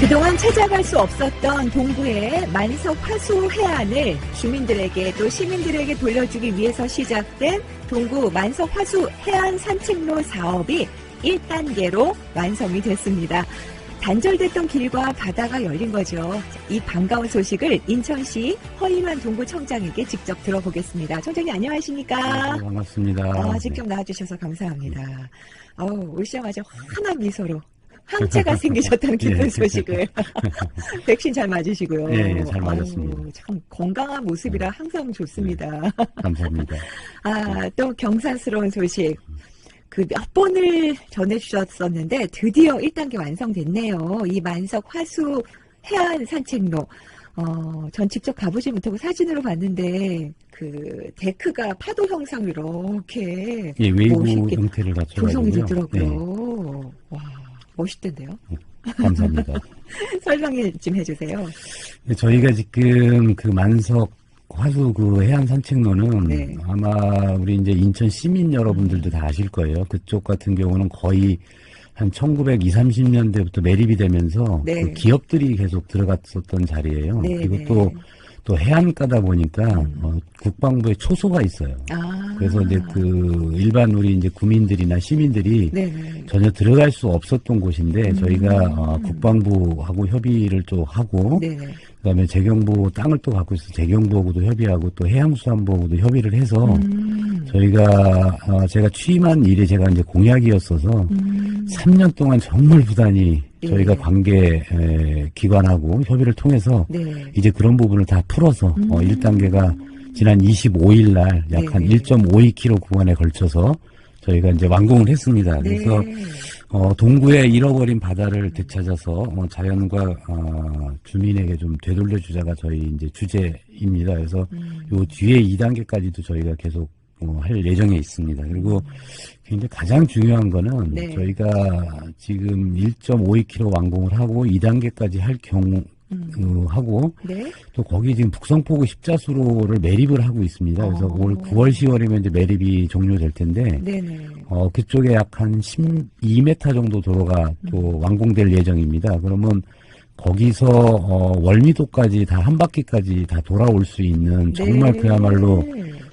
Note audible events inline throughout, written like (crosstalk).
그동안 찾아갈 수 없었던 동구의 만석 화수 해안을 주민들에게 또 시민들에게 돌려주기 위해서 시작된 동구 만석 화수 해안 산책로 사업이 1단계로 완성이 됐습니다. 단절됐던 길과 바다가 열린 거죠. 이 반가운 소식을 인천시 허인환 동구청장에게 직접 들어보겠습니다. 청장님 안녕하십니까? 네, 반갑습니다. 아, 직접 나와주셔서 감사합니다. 어우, 오시자마자 환한 미소로 항체가 (laughs) 생기셨다는 기쁜 예. 소식을. (laughs) 백신 잘 맞으시고요. 예, 예, 잘 맞았습니다. 어우, 참 건강한 모습이라 항상 좋습니다. 감사합니다. (laughs) 아, 또 경사스러운 소식. 그 몇 번을 전해주셨었는데 드디어 1단계 완성됐네요. 이 만석 화수 해안 산책로. 어, 전 직접 가보지 못하고 사진으로 봤는데 그 데크가 파도 형상으로 이렇게 예, 웨이브 형태를 조성이 갖춰가지고요. 됐더라고요. 와, 멋있던데요? 네, 감사합니다. (laughs) 설명 좀 해주세요. 네, 저희가 지금 그 만석 화수 그 해안 산책로는 네. 아마 우리 이제 인천 시민 여러분들도 다 아실 거예요. 그쪽 같은 경우는 거의 한 1920, 30년대부터 매립이 되면서 네. 그 기업들이 계속 들어갔었던 자리예요. 네, 그리고 네. 또, 또 해안가다 보니까 음. 어, 국방부에 초소가 있어요. 아. 그래서 이제 그 일반 우리 이제 구민들이나 시민들이 네네. 전혀 들어갈 수 없었던 곳인데 음. 저희가 어, 국방부하고 협의를 또 하고 네네. 그다음에 재경부 땅을 또 갖고 있어 서 재경부하고도 협의하고 또 해양수산부하고도 협의를 해서 음. 저희가 어, 제가 취임한 일이 제가 이제 공약이었어서 음. 3년 동안 정말 부단히 예. 저희가 관계 에, 기관하고 협의를 통해서 네. 이제 그런 부분을 다 풀어서 어, 음. 1단계가 지난 25일 날 약한 네. 1.52km 구간에 걸쳐서 저희가 이제 완공을 했습니다. 네. 그래서 어, 동구의 잃어버린 바다를 되찾아서 어, 자연과 어, 주민에게 좀 되돌려 주자가 저희 이제 주제입니다. 그래서 음. 요 뒤에 2단계까지도 저희가 계속 어, 할 예정에 있습니다. 그리고 굉장히 가장 중요한 거는 네. 저희가 지금 1.52km 완공을 하고 2단계까지 할 경우 음. 어, 하고 네. 또 거기 지금 북성포구 십자수로를 매립을 하고 있습니다. 그래서 어. 올 9월 10월이면 이제 매립이 종료될 텐데 네네. 어, 그쪽에 약 한 12m 정도 도로가 또 음. 완공될 예정입니다. 그러면 거기서 어, 월미도까지 다 한 바퀴까지 다 돌아올 수 있는 정말 네. 그야말로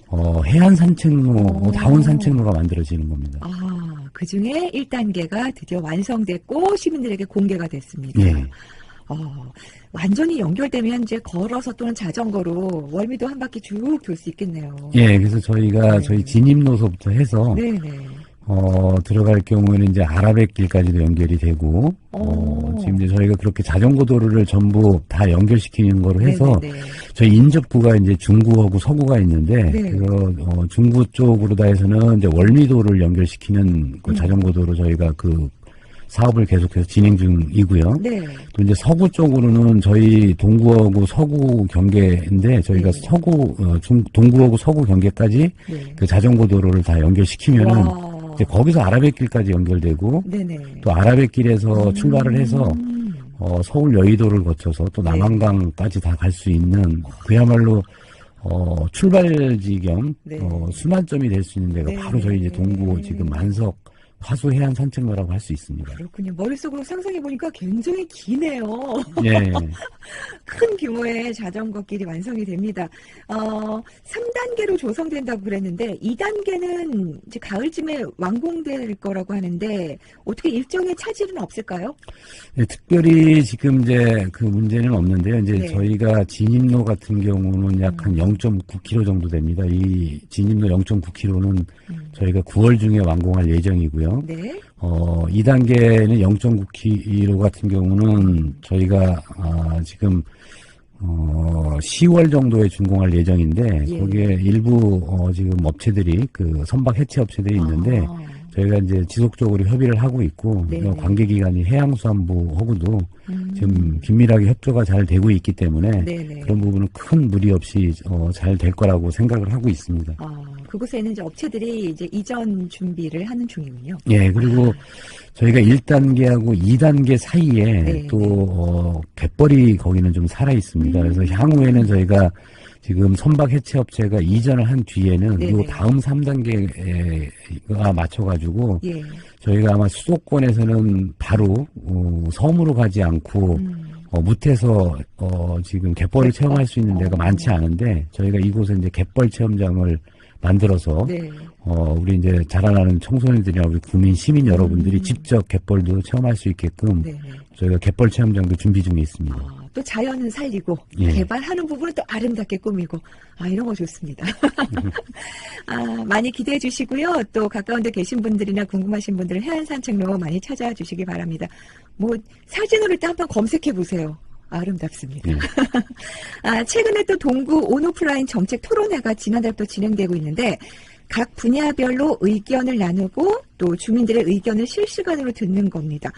어, 해안 산책로, 어. 다운 산책로가 만들어지는 겁니다. 아, 그 중에 1단계가 드디어 완성됐고 시민들에게 공개가 됐습니다. 예. 어, 완전히 연결되면 이제 걸어서 또는 자전거로 월미도 한 바퀴 쭉 돌 수 있겠네요. 예, 그래서 저희가 네. 저희 진입로서부터 해서 네네. 어, 들어갈 경우에는 이제 아라뱃 길까지도 연결이 되고, 어, 오. 지금 이제 저희가 그렇게 자전거 도로를 전부 다 연결시키는 거로 해서, 네네네. 저희 인접구가 이제 중구하고 서구가 있는데, 네. 그, 어, 중구 쪽으로 다 해서는 이제 월미도를 연결시키는 그 음. 자전거 도로 저희가 그 사업을 계속해서 진행 중이고요. 네. 또 이제 서구 쪽으로는 저희 동구하고 서구 경계인데, 저희가 네. 서구, 어, 중, 동구하고 서구 경계까지 네. 그 자전거 도로를 다 연결시키면은, 와. 이제 거기서 아라뱃길까지 연결되고 네네. 또 아라뱃길에서 음. 출발을 해서 어, 서울 여의도를 거쳐서 또 네. 남한강까지 다 갈 수 있는 그야말로 어, 출발지 겸 네. 어, 순환점이 될 수 있는 데가 네. 바로 저희 이제 동구 지금 만석 화수 해안 산책로라고 할 수 있습니다. 그렇군요. 머릿속으로 상상해 보니까 굉장히 기네요. 예. (laughs) 큰 규모의 자전거 길이 완성이 됩니다. 어, 3단계로 조성된다고 그랬는데 2단계는 이제 가을쯤에 완공될 거라고 하는데 어떻게 일정의 차질은 없을까요? 네, 특별히 지금 이제 그 문제는 없는데요. 이제 네. 저희가 진입로 같은 경우는 약한 0.9km 정도 됩니다. 이 진입로 0.9km는 음. 저희가 9월 중에 완공할 예정이고요. 네. 어, 2단계는 0.9km 같은 경우는 저희가 아, 지금 어, 10월 정도에 준공할 예정인데 예. 거기에 일부 어, 지금 업체들이 그 선박 해체 업체들이 있는데 아, 저희가 이제 지속적으로 협의를 하고 있고 네네. 관계기관이 해양수산부하고도 음. 지금 긴밀하게 협조가 잘 되고 있기 때문에 네네. 그런 부분은 큰 무리 없이 어, 잘 될 거라고 생각을 하고 있습니다. 아, 그곳에는 이제 업체들이 이제 이전 준비를 하는 중이군요. 예, 그리고 저희가 1단계하고 2단계 사이에 네, 또, 네. 어, 갯벌이 거기는 좀 살아 있습니다. 음. 그래서 향후에는 저희가 지금 선박 해체 업체가 이전을 한 뒤에는 네네. 요 다음 3단계가 맞춰가지고 예. 저희가 아마 수도권에서는 바로 어, 섬으로 가지 않고 음. 어, 무태서 어, 지금 갯벌을 체험할 수 있는 데가 어. 많지 않은데 저희가 이곳에 이제 갯벌 체험장을 만들어서 네. 어, 우리 이제 자라나는 청소년들이나 우리 국민 시민 여러분들이 음. 직접 갯벌도 체험할 수 있게끔 네. 네. 저희가 갯벌 체험장도 준비 중에 있습니다. 아, 또 자연은 살리고 예. 개발하는 부분은 또 아름답게 꾸미고 아 이런 거 좋습니다. (laughs) 아, 많이 기대해 주시고요. 또 가까운 데 계신 분들이나 궁금하신 분들은 해안 산책로 많이 찾아와 주시기 바랍니다. 뭐 사진으로 일단 한번 검색해 보세요. 아름답습니다. 예. (laughs) 아, 최근에 또 동구 온오프라인 정책 토론회가 지난달부터 진행되고 있는데 각 분야별로 의견을 나누고 또 주민들의 의견을 실시간으로 듣는 겁니다.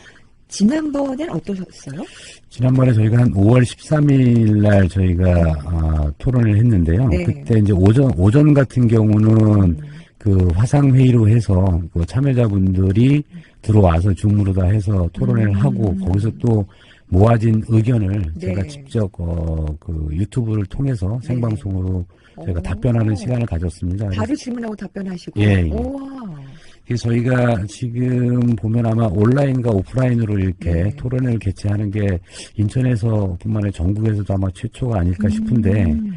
지난번엔 어떠셨어요? 지난번에 저희가 한 5월 13일 날 저희가 아, 토론을 했는데요. 네. 그때 이제 오전 오전 같은 경우는 음, 그 화상 회의로 해서 그 참여자분들이 들어와서 줌으로 다 해서 토론회를 음. 하고 거기서 또 모아진 의견을 네. 제가 직접 어, 그 유튜브를 통해서 생방송으로 저희가 오. 답변하는 시간을 가졌습니다. 바로 질문하고 답변하시고. 예, 예. 우와. 그래서 저희가 지금 보면 아마 온라인과 오프라인으로 이렇게 네. 토론회를 개최하는 게 인천에서뿐만 아니라 전국에서도 아마 최초가 아닐까 싶은데 음,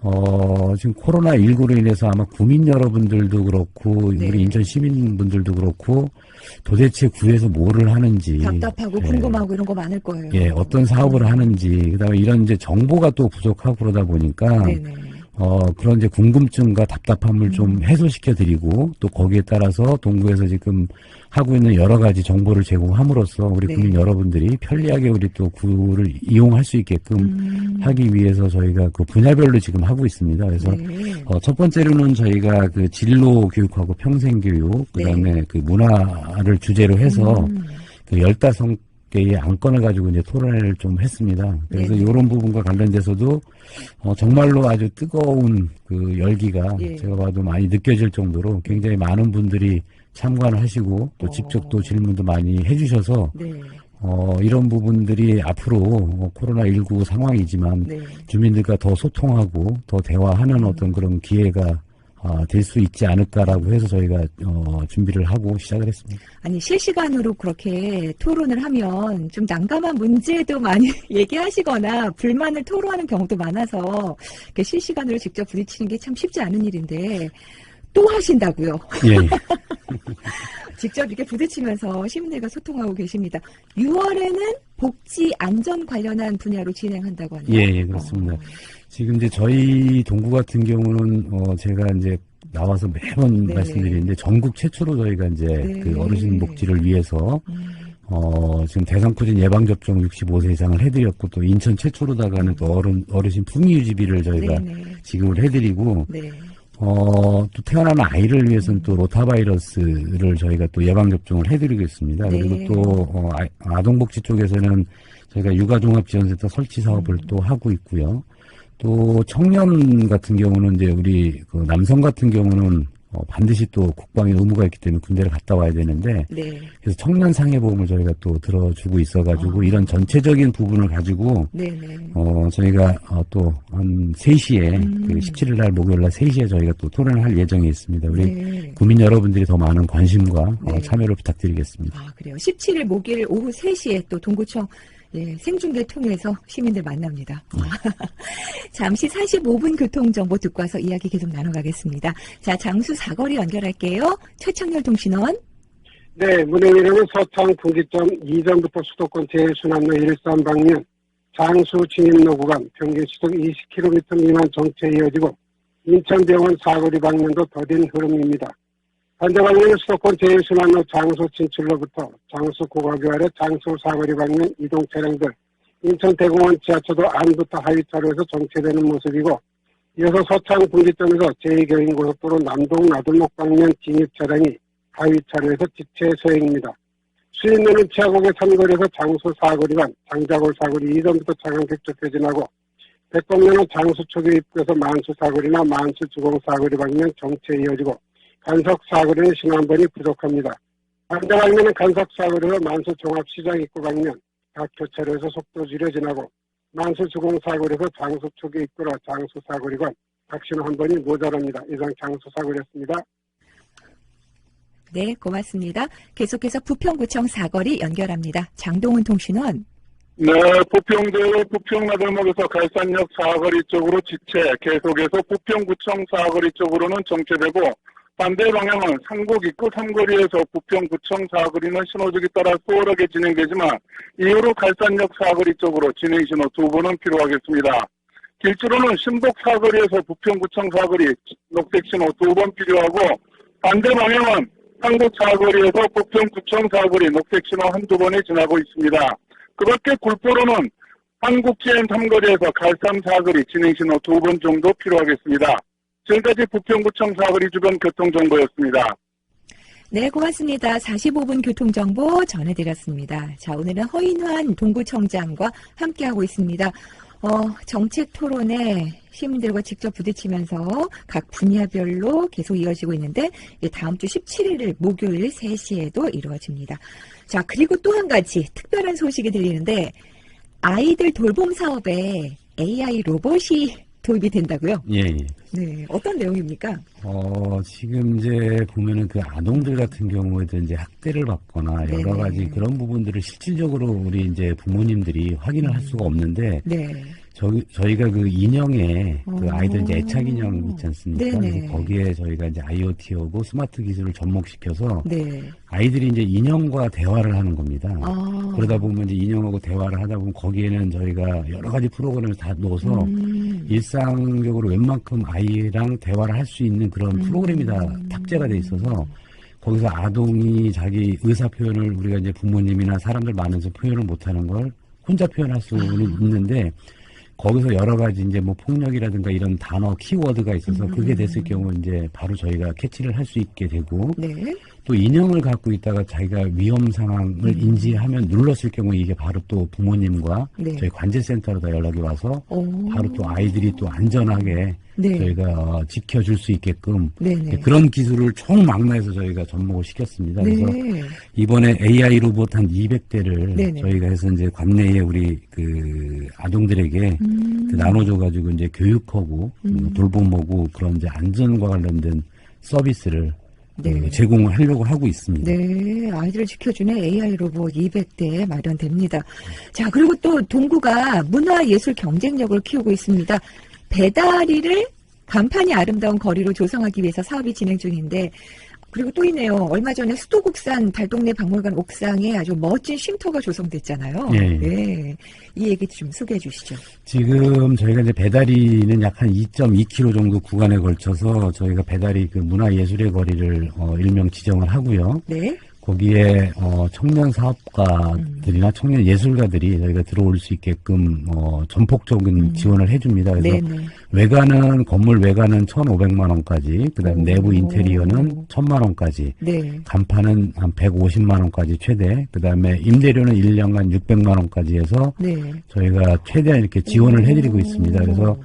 어, 지금 코로나19로 인해서 아마 구민 여러분들도 그렇고, 네. 우리 인천 시민분들도 그렇고, 도대체 구에서 뭐를 하는지. 답답하고 예. 궁금하고 이런 거 많을 거예요. 예, 어떤 사업을 하는지, 그 다음에 이런 이제 정보가 또 부족하고 그러다 보니까, 네네. 어, 그런 이제 궁금증과 답답함을 좀 음. 해소시켜 드리고, 또 거기에 따라서 동구에서 지금 하고 있는 여러 가지 정보를 제공함으로써 우리 네. 국민 여러분들이 편리하게 우리 또 구를 이용할 수 있게끔 음, 하기 위해서 저희가 그 분야별로 지금 하고 있습니다. 그래서 네. 어, 첫 번째로는 저희가 그 진로 교육하고 평생 교육, 그 다음에 그 문화를 주제로 해서 음, 그 15개 의 안건을 가지고 이제 토론회를 좀 했습니다. 그래서 네네. 이런 부분과 관련돼서도 어, 정말로 아주 뜨거운 그 열기가 예. 제가 봐도 많이 느껴질 정도로 굉장히 많은 분들이 참관을 하시고 또 어. 직접 또 질문도 많이 해주셔서 네. 어, 이런 부분들이 앞으로 어, 코로나19 상황이지만 네. 주민들과 더 소통하고 더 대화하는 어떤 그런 기회가 될수 있지 않을까라고 해서 저희가 어, 준비를 하고 시작을 했습니다. 아니 실시간으로 그렇게 토론을 하면 좀 난감한 문제도 많이 (laughs) 얘기하시거나 불만을 토로하는 경우도 많아서 실시간으로 직접 부딪히는 게 참 쉽지 않은 일인데 또 하신다고요. 예, 예. (laughs) 직접 이렇게 부딪히면서 시민들과 소통하고 계십니다. 6월에는 복지 안전 관련한 분야로 진행한다고 하네요. 예, 예, 그렇습니다. 어, 지금 이제 저희 동구 같은 경우는 어 제가 이제 나와서 매번 네. 말씀드리는데 전국 최초로 저희가 이제 네. 그 어르신 복지를 위해서 음, 어 지금 대상포진 예방 접종 65세 이상을 해드렸고 또 인천 최초로다가는 또 어른 어르신 풍위 유지비를 저희가 네네. 지급을 해드리고 네. 어, 또 태어나는 아이를 위해서는 또 로타바이러스를 저희가 또 예방접종을 해드리고 있습니다. 네. 그리고 또, 어, 아, 동복지 쪽에서는 저희가 육아종합지원센터 설치 사업을 음. 또 하고 있고요. 또 청년 같은 경우는 이제 우리 그 남성 같은 경우는 어, 반드시 또 국방의 의무가 있기 때문에 군대를 갔다 와야 되는데 네. 그래서 청년 상해 보험을 저희가 또 들어주고 있어가지고 아. 이런 전체적인 부분을 가지고 네네. 어, 저희가, 어, 또, 한 3시에, 음. 그 17일 날, 목요일 날 3시에 저희가 또 토론을 할 예정에 있습니다. 우리 네. 국민 여러분들이 더 많은 관심과 어, 네. 참여를 부탁드리겠습니다. 아, 그래요. 17일 목요일 오후 3시에 또 동구청 예, 생중계 통해서 시민들 만납니다. 음. (laughs) 잠시 45분 교통정보 듣고 와서 이야기 계속 나눠가겠습니다. 자, 장수 사거리 연결할게요. 최창렬 통신원. 네, 문행이라는 서창 분기점 이전부터 수도권 제일순환로 일산 방면 장수 진입로 구간 평균 시속 20km 미만 정체 이어지고 인천병원 사거리 방면도 더딘 흐름입니다. 방면은 수도권 제일순환로 장수 진출로부터 장수 고가교 아래 장수 사거리 방면 이동 차량들 인천대공원 지하철도 안부터 하위차로에서 정체되는 모습이고 이어서 서창 분기점에서 제2경인고속도로 남동 나들목 방면 진입 차량이 하위차로에서 지체 소행입니다. 수인로는 치아곡의 삼거리에서 장수 사거리간 장자골 사거리 이전부터 차량객 좁혀진하고 백곡면은 장수 초교 입구에서 만수 사거리나 만수 주공 사거리 방면 정체 이어지고 간석 사거리는 신안번이 부족합니다. 반대 방면은 간석 사거리에서 만수 종합시장 입구 방면 각 교차로에서 속도 줄여 지나고 만수 주공 사거리에서 장수 쪽에 이끌어 장수 사거리건 각신 한 번이 모자랍니다. 이상 장수 사거리였습니다. 네, 고맙습니다. 계속해서 부평구청 사거리 연결합니다. 장동훈 통신원. 네, 부평대로 부평나들목에서 갈산역 사거리 쪽으로 지체, 계속해서 부평구청 사거리 쪽으로는 정체되고, 반대 방향은 삼곡 입구 삼거리에서 부평구청 사거리는 신호주기 따라 수월하게 진행되지만, 이후로 갈산역 사거리 쪽으로 진행 신호 두 번은 필요하겠습니다. 길주로는 신곡 사거리에서 부평구청 사거리 녹색 신호 두 번 필요하고, 반대 방향은 한국 사거리에서 부평구청 사거리 녹색 신호 한두 번이 지나고 있습니다. 그렇게 굴포로는 한국 GM 삼거리에서 갈삼 사거리 진행신호 두 번 정도 필요하겠습니다. 지금까지 부평구청 사거리 주변 교통정보였습니다. 네, 고맙습니다. 45분 교통정보 전해드렸습니다. 자, 오늘은 허인환 동구청장과 함께하고 있습니다. 어, 정책 토론에 시민들과 직접 부딪히면서 각 분야별로 계속 이어지고 있는데, 다음 주 17일 목요일 3시에도 이루어집니다. 자, 그리고 또 한 가지 특별한 소식이 들리는데, 아이들 돌봄 사업에 AI 로봇이 도입이 된다고요? 예, 예. 네, 어떤 내용입니까? 어, 지금 이제 보면은 그 아동들 같은 경우에도 이제 학대를 받거나 여러 네네. 가지 그런 부분들을 실질적으로 우리 이제 부모님들이 확인을 할 수가 없는데 네. 저희, 저희가 그 인형에 그 오. 아이들 이제 애착 인형 있지 않습니까? 네네. 거기에 저희가 이제 IoT하고 스마트 기술을 접목시켜서 네. 아이들이 이제 인형과 대화를 하는 겁니다. 아. 그러다 보면 이제 인형하고 대화를 하다 보면 거기에는 저희가 여러 가지 프로그램을 다 넣어서 음. 일상적으로 웬만큼 아이랑 대화를 할 수 있는 그런 음. 프로그램이 다 탑재가 돼 있어서 거기서 아동이 자기 의사 표현을 우리가 이제 부모님이나 사람들 많아서 표현을 못하는 걸 혼자 표현할 수는 아. 있는데 거기서 여러 가지 이제 뭐 폭력이라든가 이런 단어 키워드가 있어서 음. 그게 됐을 경우 이제 바로 저희가 캐치를 할 수 있게 되고 네. 또 인형을 갖고 있다가 자기가 위험 상황을 음. 인지하면 눌렀을 경우 이게 바로 또 부모님과 네. 저희 관제센터로 다 연락이 와서 오. 바로 또 아이들이 또 안전하게 네. 저희가 어, 지켜줄 수 있게끔 네네. 그런 기술을 총망라해서 저희가 접목을 시켰습니다. 그래서 네. 이번에 AI 로봇 한 200대를 네네. 저희가 해서 이제 관내에 우리 그 아동들에게 음. 그 나눠줘가지고 이제 교육하고 음. 음, 돌봄하고 그런 이제 안전과 관련된 서비스를 네. 그 제공을 하려고 하고 있습니다. 네, 아이들을 지켜주는 AI 로봇 200대 마련됩니다. 자, 그리고 또 동구가 문화예술 경쟁력을 키우고 있습니다. 배다리를 간판이 아름다운 거리로 조성하기 위해서 사업이 진행 중인데, 그리고 또 있네요. 얼마 전에 수도국산 달동네 박물관 옥상에 아주 멋진 쉼터가 조성됐잖아요. 예. 네. 이 얘기 좀 소개해 주시죠. 지금 저희가 이제 배다리는 약 한 2.2km 정도 구간에 걸쳐서 저희가 배다리 그 문화예술의 거리를 어, 일명 지정을 하고요. 네. 거기에 어, 청년 사업가들이나 청년 예술가들이 저희가 들어올 수 있게끔 어, 전폭적인 음. 지원을 해줍니다. 그래서 네네. 외관은 건물 외관은 1,500만 원까지, 그다음 오. 내부 인테리어는 1,000만 원까지, 네. 간판은 한 150만 원까지 최대, 그다음에 임대료는 1년간 600만 원까지 해서 네. 저희가 최대한 이렇게 지원을 오. 해드리고 있습니다. 그래서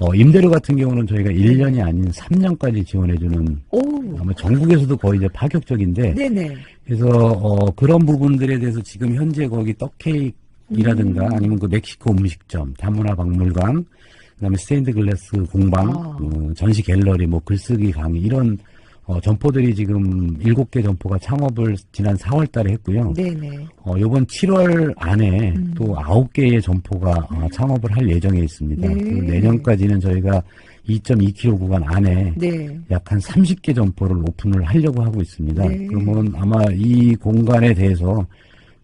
어, 임대료 같은 경우는 저희가 1년이 아닌 3년까지 지원해주는 오. 아마 전국에서도 거의 이제 파격적인데 네네. 그래서 어, 그런 부분들에 대해서 지금 현재 거기 떡케이크이라든가 음. 아니면 그 멕시코 음식점, 다문화 박물관, 그다음에 스테인드 글래스 공방, 아. 어, 전시 갤러리, 뭐 글쓰기 강의 이런 어, 점포들이 지금 일곱 개 점포가 창업을 지난 4월 달에 했고요. 네네. 어, 이번 7월 안에 음. 또 9개의 점포가 어, 창업을 할 예정에 있습니다. 네. 그 내년까지는 저희가 2.2km 구간 안에 네. 약한 30개 점포를 오픈을 하려고 하고 있습니다. 네. 그러면 아마 이 공간에 대해서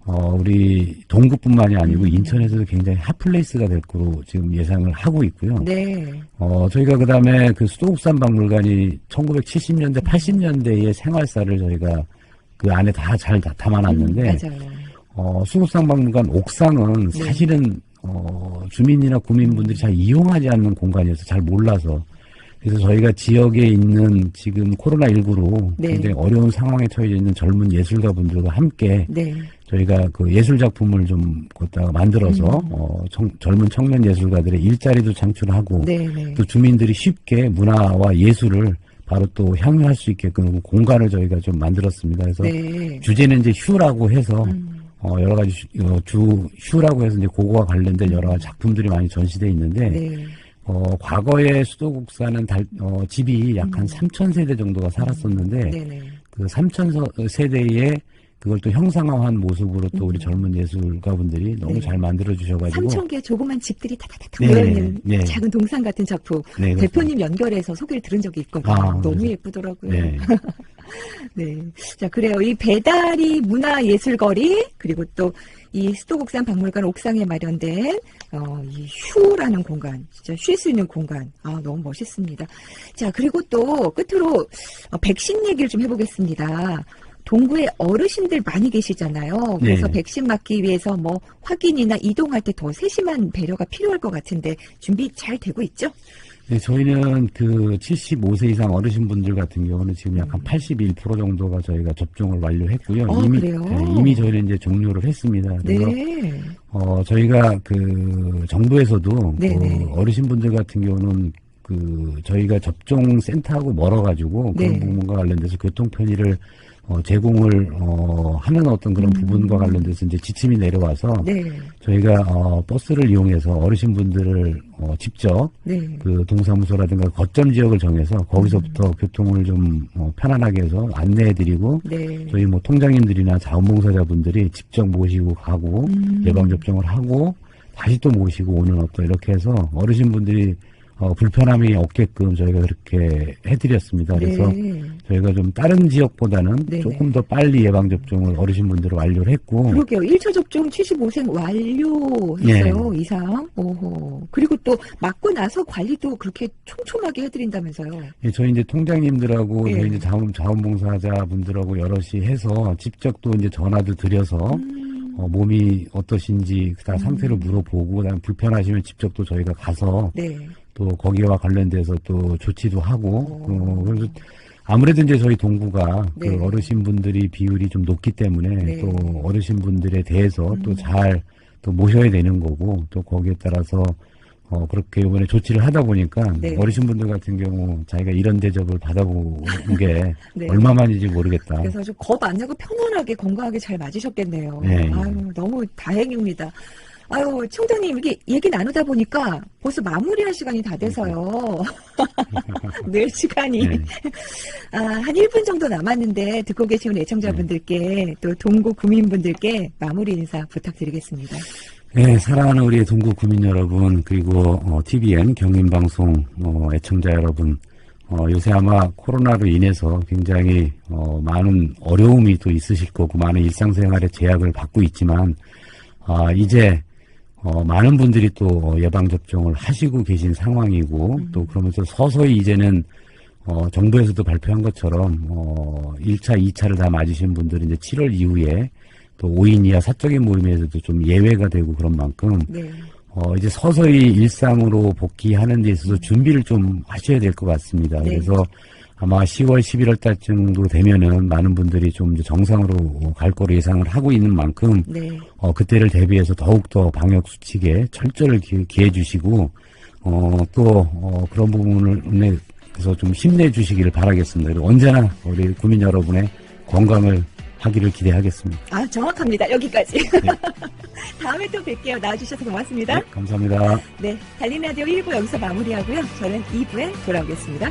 어, 우리 동구뿐만이 아니고 음. 인천에서도 굉장히 핫플레이스가 될 거로 지금 예상을 하고 있고요. 네. 어, 저희가 그 다음에 그 수도국산 박물관이 1970년대, 80년대의 생활사를 저희가 그 안에 다 잘 담아놨는데, 음, 맞아요. 어, 수국상 박물관 옥상은 네. 사실은 어, 주민이나 구민분들이 잘 이용하지 않는 공간이어서 잘 몰라서 그래서 저희가 지역에 있는 지금 코로나19로 네. 굉장히 어려운 상황에 처해져 있는 젊은 예술가 분들과 함께 네. 저희가 그 예술 작품을 좀 갖다가 만들어서 음. 어, 청- 젊은 청년 예술가들의 일자리도 창출하고 네네. 또 주민들이 쉽게 문화와 예술을 바로 또 향유할 수 있게끔 공간을 저희가 좀 만들었습니다. 그래서 네. 주제는 이제 휴라고 해서 음. 어, 여러 가지 슈, 어, 주 슈라고 해서 이제 그거와 관련된 여러 가지 작품들이 많이 전시돼 있는데 네. 어, 과거에 수도국사는 달, 어, 집이 약 한 3천 세대 정도가 살았었는데 음. 네네. 그 3천 세대의 그걸 또 형상화한 모습으로 또 우리 음. 젊은 예술가분들이 너무 네. 잘 만들어 주셔가지고 3천 개의 조그만 집들이 다다닥 네, 모여있는 네. 작은 동산 같은 작품. 네, 대표님 연결해서 소개를 들은 적이 있거든요. 아, 너무 그래서- 예쁘더라고요. 네. (laughs) (laughs) 네. 자, 그래요. 이 배다리 문화예술거리, 그리고 또 이 수도국산 박물관 옥상에 마련된, 어, 이 휴라는 공간, 진짜 쉴 수 있는 공간. 아, 너무 멋있습니다. 자, 그리고 또 끝으로 어, 백신 얘기를 좀 해보겠습니다. 동구에 어르신들 많이 계시잖아요. 그래서 네. 백신 맞기 위해서 뭐 확인이나 이동할 때 더 세심한 배려가 필요할 것 같은데 준비 잘 되고 있죠? 네, 저희는 그 75세 이상 어르신분들 같은 경우는 지금 약 한 81% 정도가 저희가 접종을 완료했고요. 음. 어, 이미 그래요? 네, 이미 저희는 이제 종료를 했습니다. 그래서 네. 어, 저희가 그 정부에서도. 그 어르신분들 같은 경우는 그 저희가 접종 센터하고 멀어 가지고 그런 네. 부분과 관련돼서 교통 편의를 어, 제공을 어, 하는 어떤 그런 음. 부분과 관련돼서 이제 지침이 내려와서 네. 저희가 어, 버스를 이용해서 어르신분들을 어, 직접 네. 그 동사무소라든가 거점 지역을 정해서 거기서부터 음. 교통을 좀 어, 편안하게 해서 안내해드리고 네. 저희 뭐 통장님들이나 자원봉사자분들이 직접 모시고 가고 음. 예방 접종을 하고 다시 또 모시고 오는 어떤 이렇게 해서 어르신분들이 어, 불편함이 없게끔 저희가 그렇게 해드렸습니다. 그래서 네. 저희가 좀 다른 지역보다는 네네. 조금 더 빨리 예방 접종을 어르신분들을 완료를 했고 그러게요. 1차 접종 75세 완료했어요. 네. 이상. 오호. 그리고 또 맞고 나서 관리도 그렇게 촘촘하게 해드린다면서요. 예, 저희 이제 통장님들하고 예. 저희 이제 자원 자원봉사자분들하고 여럿이 해서 직접 또 이제 전화도 드려서 음. 어, 몸이 어떠신지 다 상태를 물어보고 그다음 불편하시면 직접 또 저희가 가서 네. 또 거기와 관련돼서 또 조치도 하고 오. 어, 그래서 아무래도 이제 저희 동구가 네. 그 어르신분들이 비율이 좀 높기 때문에 네. 또 어르신분들에 대해서 음. 또잘 또 모셔야 되는 거고 또 거기에 따라서 어 그렇게 이번에 조치를 하다 보니까 네. 어르신분들 같은 경우 자기가 이런 대접을 받아보는 게 (laughs) 네. 얼마만인지 모르겠다. 그래서 좀 겁 안 나고 편안하게 건강하게 잘 맞으셨겠네요. 네. 아유, 너무 다행입니다. 아유, 총장님, 이게 얘기 나누다 보니까 벌써 마무리할 시간이 다 돼서요. (laughs) 늘 시간이. 네. 아, 한 1분 정도 남았는데 듣고 계신 애청자분들께 또 동구 구민분들께 마무리 인사 부탁드리겠습니다. 네, 사랑하는 우리 동구 구민 여러분, 그리고 어, TVN 경인방송 어, 애청자 여러분, 어, 요새 아마 코로나로 인해서 굉장히 어, 많은 어려움이 또 있으실 거고 많은 일상생활에 제약을 받고 있지만 아, 이제 어, 많은 분들이 또 어, 예방접종을 하시고 계신 상황이고 또 그러면서 서서히 이제는 어, 정부에서도 발표한 것처럼 어, 1차, 2차를 다 맞으신 분들은 이제 7월 이후에 또 5인 이하 사적인 모임에서도 좀 예외가 되고 그런 만큼 네. 어, 이제 서서히 일상으로 복귀하는 데 있어서 준비를 좀 하셔야 될 것 같습니다. 네. 그래서 아마 10월, 11월 달 정도 되면은 많은 분들이 좀 정상으로 갈 거로 예상을 하고 있는 만큼 네. 어, 그때를 대비해서 더욱더 방역 수칙에 철저를 기, 기해 주시고 어, 또 어, 그런 부분을 그래서 좀 힘내 주시기를 바라겠습니다. 언제나 우리 국민 여러분의 건강을 하기를 기대하겠습니다. 아, 정확합니다. 여기까지. (laughs) 다음에 또 뵐게요. 나와주셔서 고맙습니다. 네, 감사합니다. 네. 달린 라디오 1부 여기서 마무리하고요. 저는 2부에 돌아오겠습니다.